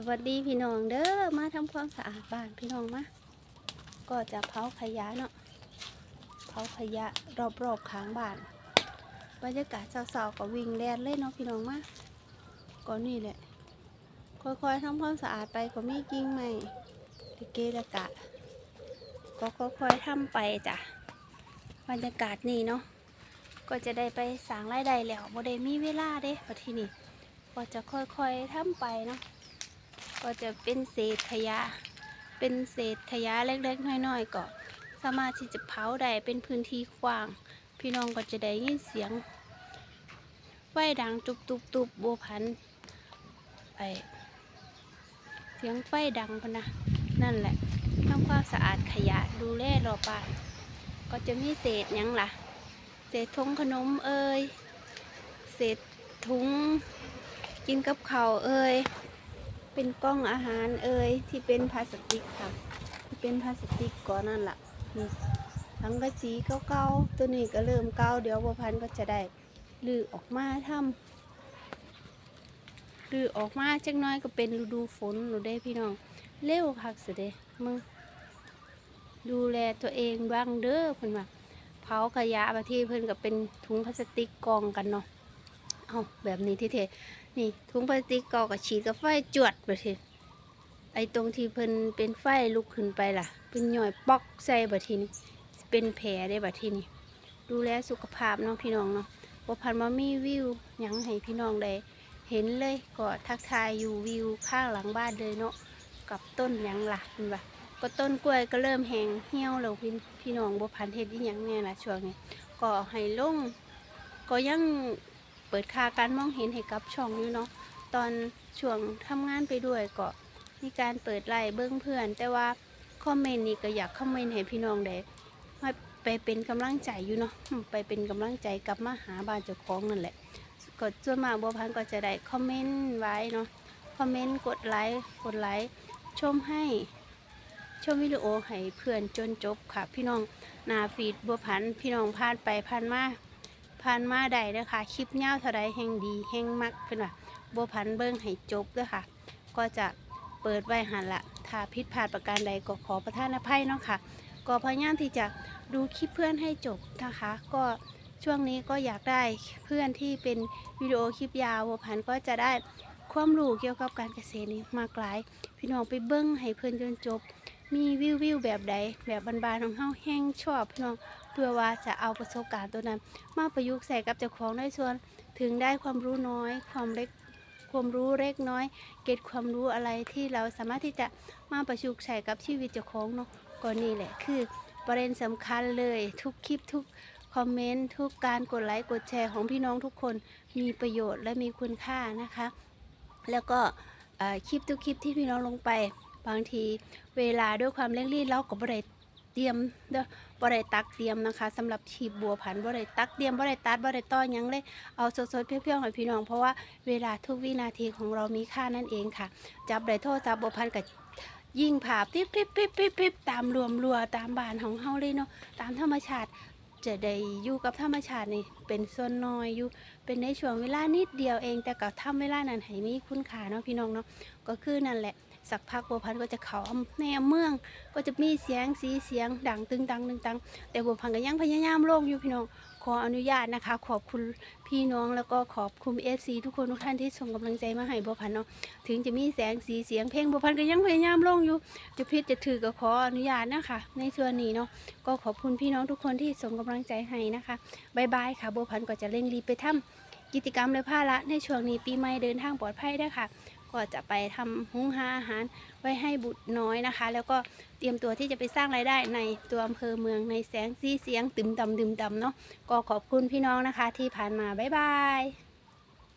สวัสดีพี่น้องเด้อมาทำความสะอาดบ้านพี่น้องมาก็จะเผาขยะเนาะเผาขยะรอบๆข้างบ้านบรรยากาศเศร้าๆก็วิ่งแลนเลยเนาะพี่น้องมาก็นี่แหละค่อยๆทำความสะอาดไปก็มีกิ่งใหม่ตะเกะกะ ก็ค่อยๆทำไปจ้ะบรรยากาศนี่เนาะก็จะได้ไปสางไรายได้แล้วบ่ได้มีเวลาเด้พอทีนี้ก็จะค่อยๆทำไปเนาะ ก็จะเป็นเศษขยะ เป็นเศษขยะเล็กๆน้อยๆก็สามารถที่จะเผาได้เป็นพื้นที่กว้าง พี่น้องก็จะได้ยินเสียงไฟดังตุบตุบตุบโบวพันไอเสียงไฟดังพนะนั่นแหละทำความสะอาดขยะดูแลรอบบ้านก็จะมีเศษยังล่ะ เศษถุงขนมเอ่ยเศษถุงกินกับข้าวเอ่ย เป็นกล้องอาหารเอ่ยที่เป็นพลาสติกค่ะที่เป็นพลาสติกก่อนนั่นแหละนี่ทั้งกระสีเก่าๆตัวนี้ก็เริ่มเก่าเดี๋ยวบัวพันก็จะได้ลือออกมาทำลือออกมาจักน้อยก็เป็นฤดูฝนหนูได้พี่น้องเร็วคักสุดเดมึงดูแลตัวเองบ้างเด้อเพิ่อนว่าเผาขยะบางทีเพิ่อนก็เป็นถุงพลาสติกกองกันเนาะ เอาแบบนี้ที่เทนี่ถุงพลาสติกก่ากับฉีดกับไฟจวดไปทีไอตรงที่เพิ่นเป็นไฟลุกขึ้นไปล่ะ เป็นหน่อยปอกใส่บัดทีนี้เป็นแผลได้บัดทีนี้ดูแลสุขภาพน้องพี่น้องเนาะบ่พันมามีวิวยังให้พี่น้องได้เห็นเลยก็ทักทายอยู่วิวข้างหลังบ้านเลยเนาะกับต้นยังหล่ะเห็นปะก็ต้นกล้วยก็เริ่มแห้งเหี่ยวแล้วพี่พี่น้องบ่พันเฮ็ดอีหยังเนี่ยล่ะช่วงนี้ก็ให้ลงก็ยัง เปิดค่าการมองเห็นให้กับช่องอยู่เนาะตอนช่วงทำงานไปด้วยก็มีการเปิดไลน์เบิ้องเพื่อน แต่ว่าคอมเมนต์นี่ก็อยากคอมเมนต์ให้พี่น้องได้ให้ไปเป็นกำลังใจอยู่เนาะไปเป็นกำลังใจกับมาหาบ้านเจ้าของนั่นแหละก็ส่วนมากบัวพันก็จะได้คอมเมนต์ไว้เนาะคอมเมนต์กดไลค์กดไลค์ชมให้ชมวิดีโอให้เพื่อนจนจบค่ะ พี่น้องนาฟีดบัวพันพี่น้องผ่านไปผ่านมา ผ่านมาได้เด้อค่ะ คลิปยาเท่าใดแห่งดีแห่งมักเพิ่นว่าบัวพันเบิ่งให้จบเด้อค่ะ ก็จะเปิดไว้หันละถ้าผิดพลาดประการใดก็ขอประทานอภัยเนาะค่ะ ก็พยายามที่จะดูคลิปเพื่อนให้จบนะคะ ก็ช่วงนี้ก็อยากได้เพื่อนที่เป็นวิดีโอคลิปยาวบัวพันก็จะได้ความรู้เกี่ยวกับการเกษตรนี้มากหลาย พี่น้องไปเบิ่งให้เพื่อนจนจบ มีวิววิวแบบใดแบบบานๆของเฮาแห้งชอบพี่น้อง พื่อว่าจะเอาประสบการณ์ตัวนั้น มาประยุกต์ใส่กับเจ้าของได้ส่วน ถึงได้ความรู้น้อย ความเล็กความรู้เล็กน้อย เก็ตความรู้อะไรที่เราสามารถที่จะมาประยุกต์ใส่กับชีวิตเจ้าของเนาะก็นี่แหละคือ ประเด็นสำคัญเลยทุกคลิปทุกคอมเมนต์ทุกการกดไลค์กดแชร์ของพี่น้องทุกคนมีประโยชน์และมีคุณค่านะคะ แล้วก็คลิปทุกคลิปที่พี่น้องลงไป บางทีเวลาด้วยความเร่งรีบเราก็บ่ได้ เตรียมเด้อบ่ได้ตักเตรียมนะคะสำหรับชีบบัวผันบ่ได้ตักเตรียมบ่ได้ตัดบ่ได้ต้อนยังเลยเอาสดๆเพียวๆให้พี่น้องเพราะว่าเวลาทุกวินาทีของเรามีค่านั่นเองค่ะ จับได้โทษจับบัวพันกับยิ่งผ่าปิ๊บปิ๊บปิ๊บปิ๊บปิ๊บตามรวมรัวตามบานของเฮาเลยเนาะตามธรรมชาติ จะได้อยู่กับธรรมชาตินี่เป็นส่วนน้อยอยู่เป็นในช่วงเวลานิดเดียวเอง แต่ก็ทำเวลานั้นให้มีคุณค่าเนาะพี่น้องเนาะก็คือนั่นแหละ สักพักบัวพันธุ์ก็จะเขาในเมือง ก็จะมีเสียงสีเสียงดังตึงตังตึงตังแต่บัวพันธุ์ก็ยังพยายามโลงอยู่พี่น้อง ขออนุญาตนะคะ ขอบคุณพี่น้องแล้วก็ขอบคุณเอฟซีทุกคนทุกท่านที่ส่งกำลังใจมาให้บัวพันเนาะถึงจะมีแสงสีเสียงเพลงบัวพันก็ยังพยายามลงอยู่ จะพิดจะถือก็ขออนุญาตนะคะ ในส่วนนี้เนาะก็ขอบคุณพี่น้องทุกคนที่ส่งกำลังใจให้นะคะบายบายค่ะบัวพันก็จะเร่งรีบไปทำกิจกรรมและภาระในช่วงนี้ปีใหม่เดินทางปลอดภัยด้ค่ะ ก็จะไปทำหุงหาอาหารไว้ให้บุตรน้อยนะคะ แล้วก็เตรียมตัวที่จะไปสร้างรายได้ในตัวอำเภอเมืองในแสงสีเสียงตึมตำดึมตำเนาะก็ขอบคุณพี่น้องนะคะที่ผ่านมาบ๊ายบาย